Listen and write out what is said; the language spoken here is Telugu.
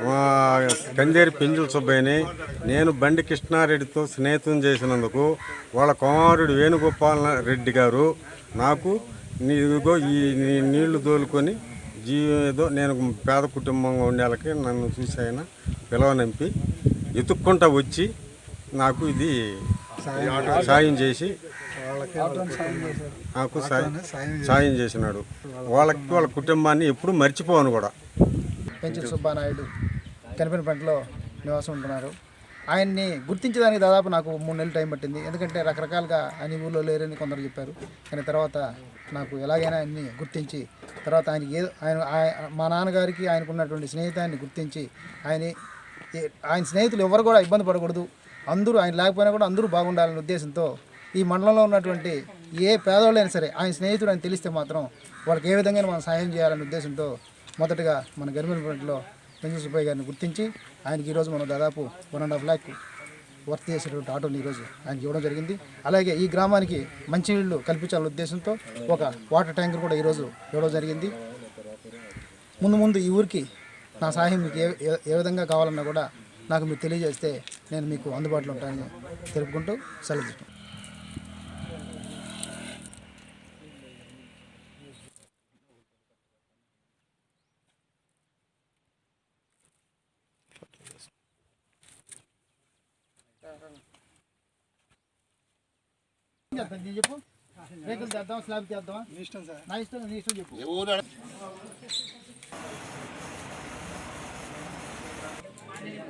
మా కందేరి పెంజుల సుబ్బయ్యని నేను బండి కృష్ణారెడ్డితో స్నేహితం చేసినందుకు వాళ్ళ కుమారుడు వేణుగోపాల రెడ్డి గారు నాకు నీగో ఈ నీళ్ళు దోలుకొని జీవేదో ఏదో నేను పేద కుటుంబంగా ఉండేళ్ళకి నన్ను చూసి ఆయన పిలవనంపి ఎత్తుక్కుంటా వచ్చి నాకు ఇది సాయం చేసి నాకు సాయం చేసినాడు. వాళ్ళకి వాళ్ళ కుటుంబాన్ని ఎప్పుడు మర్చిపోను కూడా. పెంచుల సుబ్బానాయుడు కనిపినపేటలో నివాసం ఉంటున్నారు. ఆయన్ని గుర్తించడానికి దాదాపు నాకు మూడు నెలలు టైం పట్టింది. ఎందుకంటే రకరకాలుగా ఆయన ఊళ్ళో లేరని కొందరు చెప్పారు. కానీ తర్వాత నాకు ఎలాగైనా ఆయన్ని గుర్తించి తర్వాత ఆయనకి ఏదో ఆయన ఆయ- మా నాన్నగారికి ఆయనకు ఉన్నటువంటి స్నేహితాన్ని గుర్తించి ఆయన ఆయన స్నేహితులు ఎవరు కూడా ఇబ్బంది పడకూడదు. అందరూ ఆయన లేకపోయినా కూడా అందరూ బాగుండాలనే ఉద్దేశంతో ఈ మండలంలో ఉన్నటువంటి ఏ పేదవాళ్ళైనా సరే ఆయన స్నేహితుడు అని తెలిస్తే మాత్రం వాళ్ళకి ఏ విధంగా మనం సహాయం చేయాలనే ఉద్దేశంతో మొదటగా మన గరిమినపేటలో పెంచు సుబ్బయ్య గారిని గుర్తించి ఆయనకి ఈరోజు మనం దాదాపు one and half lakh work చేసేటువంటి ఆటోని ఈరోజు ఆయనకి ఇవ్వడం జరిగింది. అలాగే ఈ గ్రామానికి మంచినీళ్ళు కల్పించాలనే ఉద్దేశంతో ఒక వాటర్ ట్యాంకర్ కూడా ఈరోజు ఇవ్వడం జరిగింది. ముందు ముందు ఈ ఊరికి నా సహాయం మీకు ఏ- ఏ విధంగా కావాలన్నా కూడా నాకు మీరు తెలియజేస్తే నేను మీకు అందుబాటులో ఉంటానని తెలుపుకుంటూ సెలవు చెప్పు. రేకులు చేద్దాం స్లాబ్ చేద్దాం ఇష్టం సార్. నా ఇష్టం నీ ఇష్టం చెప్పు. you